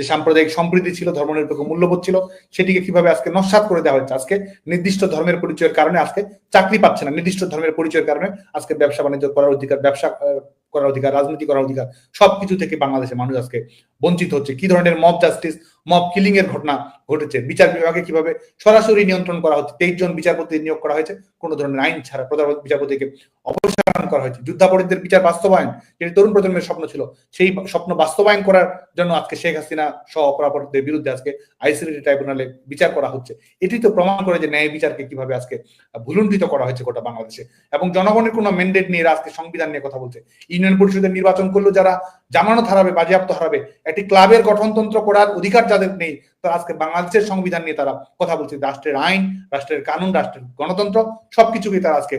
যে সাম্প্রদায়িক সম্প্রীতি ছিল, ধর্মনিরপেক্ষ মূল্যবোধ ছিল, সেটিকে কীভাবে আজকে নস্বাত করে দেওয়া হচ্ছে আজকে নির্দিষ্ট ধর্মের পরিচয়ের কারণে আজকে চাকরি পাচ্ছে না। নির্দিষ্ট ধর্মের পরিচয়ের কারণে আজকে ব্যবসা বাণিজ্য করার অধিকার, ব্যবসা করার অধিকার, রাজনীতি করার অধিকার, সবকিছু থেকে বাংলাদেশের মানুষ আজকে বঞ্চিত হচ্ছে। কি ধরনের মব জাস্টিস মব কিলিং এর ঘটনা ঘটেছে? বিচার বিভাগে কীভাবে সরাসরি নিয়ন্ত্রণ করা হচ্ছে? তেইশ জন বিচারপতি নিয়োগ করা হয়েছে। কোনো ধরনের আইন ছাড়া প্রধান বিচারপতিকে অপসারণ করা হয়েছে। যুদ্ধাপরাধীদের বিচার বাস্তবায়ন, যেটি তরুণ প্রজন্মের স্বপ্ন ছিল, সেই স্বপ্ন বাস্তবায়ন করার জন্য আজকে শেখ হাসিনা সহ অপরাপরদের বিরুদ্ধে আজকে আইসিডি ট্রাইব্যুনালে বিচার করা হচ্ছে। এটি তো প্রমাণ করে যে ন্যায় বিচারকে কীভাবে আজকে ভুলুণ্ঠিত করা হয়েছে গোটা বাংলাদেশে। এবং জনগণের কোনো ম্যান্ডেট নিয়ে আজকে সংবিধান নিয়ে কথা বলছে। ইউনিয়ন পরিষদের নির্বাচন করল যারা জামানত হারাবে, বাজেয়াপ্ত হারাবে, একটি ক্লাবের গঠনতন্ত্র করার অধিকার যাদের নেই, তারা আজকে বাংলাদেশের সংবিধান নিয়ে তারা কথা বলছে। রাষ্ট্রের আইন, রাষ্ট্রের কানুন, রাষ্ট্রের গণতন্ত্র, সবকিছুকে তারা আজকে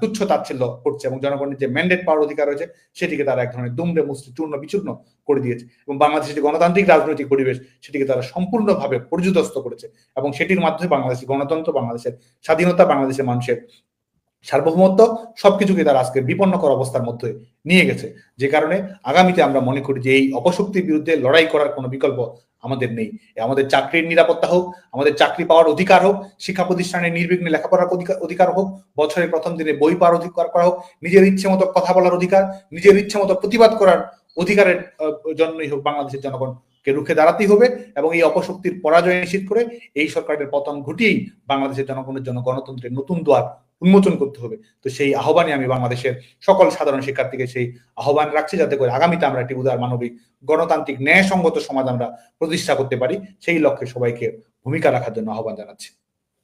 তুচ্ছ তাচ্ছিল্য করছে এবং জনগণের যে ম্যান্ডেট পাওয়ার অধিকার রয়েছে, সেটিকে তারা এক ধরনের দুমড়ে মুসড়ে, চূর্ণ বিচূর্ণ করে দিয়েছে এবং বাংলাদেশের যে গণতান্ত্রিক রাজনৈতিক পরিবেশ, সেটিকে তারা সম্পূর্ণভাবে পর্যুদস্ত করেছে এবং সেটির মাধ্যমে বাংলাদেশের গণতন্ত্র, বাংলাদেশের স্বাধীনতা, বাংলাদেশের মানুষের সার্বভৌমত্ব সবকিছুকে তারা আজকে বিপন্নকর অবস্থার মধ্যে নিয়ে গেছে। যে কারণে আগামীতে আমরা মনে করি যে এই অপশক্তির বিরুদ্ধে লড়াই করার কোনো বিকল্প আমাদের নেই। আমাদের চাকরির নিরাপত্তা হোক, আমাদের চাকরি পাওয়ার অধিকার হোক, শিক্ষা প্রতিষ্ঠানে নির্বিঘ্নে লেখাপড়ার অধিকার- হোক, বছরের প্রথম দিনে বই পাওয়ার অধিকার করা হোক, নিজের ইচ্ছে মতো কথা বলার অধিকার, নিজের ইচ্ছে মতো প্রতিবাদ করার অধিকারের জন্যই হোক বাংলাদেশের জনগণকে রুখে দাঁড়াতেই হবে এবং এই অপশক্তির পরাজয় নিশ্চিত করে এই সরকারের পতন ঘটিয়েই বাংলাদেশের জনগণের জন্য গণতন্ত্রের নতুন দ্বার উন্মোচন করতে হবে। তো সেই আহ্বানে আমি বাংলাদেশের সকল সাধারণ শিক্ষার্থীকে সেই আহ্বান রাখছি যাতে করে আগামীতে আমরা একটি উদার মানবিক গণতান্ত্রিক ন্যায়সঙ্গত সমাজ আমরা প্রতিষ্ঠা করতে পারি। সেই লক্ষ্যে সবাইকে ভূমিকা রাখার জন্য আহ্বান জানাচ্ছি।